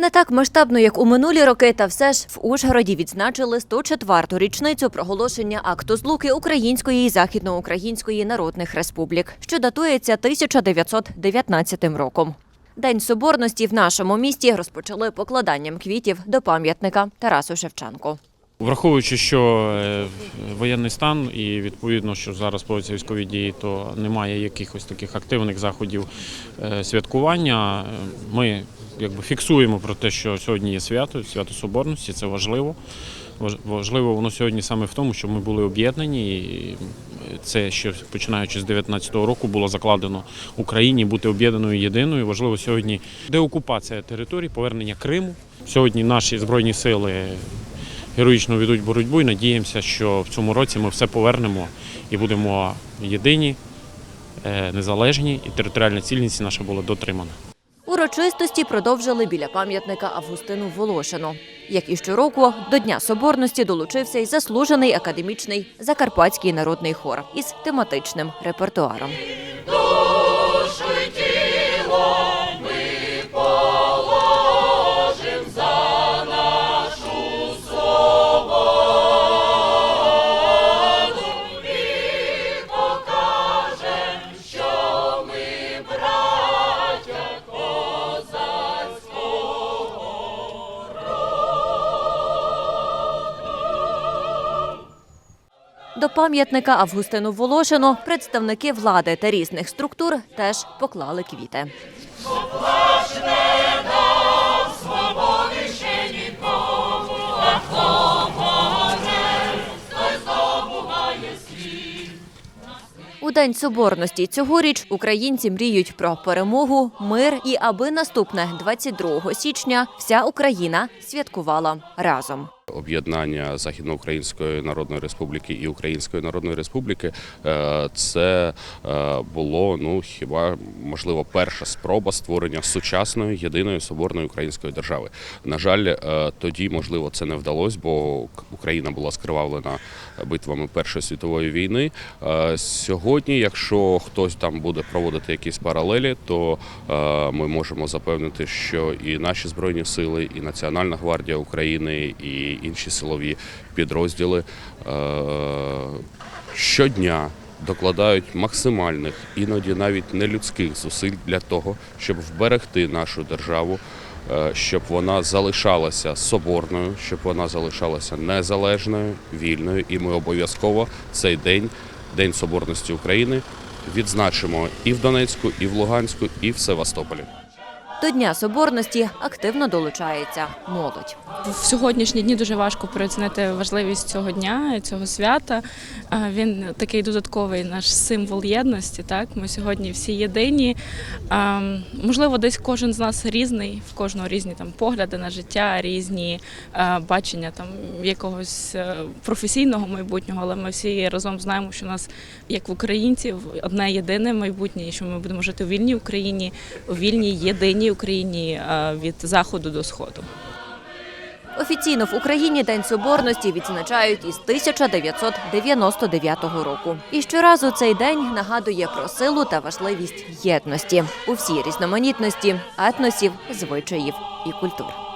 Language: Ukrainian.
Не так масштабно, як у минулі роки, та все ж в Ужгороді відзначили 104-ту річницю проголошення акту злуки Української і Західноукраїнської народних республік, що датується 1919 роком. День соборності в нашому місті розпочали покладанням квітів до пам'ятника Тарасу Шевченку. Враховуючи, що е, воєнний стан і відповідно, що зараз проводяться військові дії, то немає якихось таких активних заходів е, святкування. Ми якби фіксуємо про те, що сьогодні є свято, свято Соборності, це важливо. Важливо воно сьогодні саме в тому, що ми були об'єднані. І це ще починаючи з 19-го року було закладено Україні бути об'єднаною єдиною. Важливо сьогодні деокупація територій, повернення Криму. Сьогодні наші збройні сили героїчно ведуть боротьбу і надіємося, що в цьому році ми все повернемо і будемо єдині, е, незалежні, і територіальна цільність наша була дотримана. Урочистості продовжили біля пам'ятника Августину Волошину. Як і щороку, до Дня Соборності долучився й заслужений академічний Закарпатський народний хор із тематичним репертуаром. До пам'ятника Августину Волошину представники влади та різних структур теж поклали квіти. У День Соборності цьогоріч українці мріють про перемогу, мир і аби наступне 22 січня вся Україна святкувала разом. Об'єднання Західноукраїнської Народної Республіки і Української Народної Республіки е, це е, було ну хіба можливо перша спроба створення сучасної єдиної соборної української держави. На жаль, е, тоді можливо це не вдалося, бо Україна була скривавлена битвами Першої світової війни. Сьогодні, якщо хтось там буде проводити якісь паралелі, то ми можемо запевнити, що і наші збройні сили, і Національна гвардія України, і інші силові підрозділи е, щодня докладають максимальних, іноді навіть нелюдських зусиль для того, щоб вберегти нашу державу, е, щоб вона залишалася соборною, щоб вона залишалася незалежною, вільною, і ми обов'язково цей день, День Соборності України, відзначимо і в Донецьку, і в Луганську, і в Севастополі. До Дня Соборності активно долучається молодь. В сьогоднішні дні дуже важко переоцінити важливість цього дня, цього свята. Він такий додатковий наш символ єдності. Так, ми сьогодні всі єдині. Можливо, десь кожен з нас різний, в кожного різні там погляди на життя, різні бачення там якогось е, професійного майбутнього, але ми всі разом знаємо, що у нас, як в українців, одне єдине майбутнє, і що ми будемо жити у вільній Україні, у вільній єдиній Україні від заходу до сходу. Офіційно в Україні День Соборності відзначають із 1999 року. І щоразу цей день нагадує про силу та важливість єдності у всій різноманітності етносів, звичаїв і культур.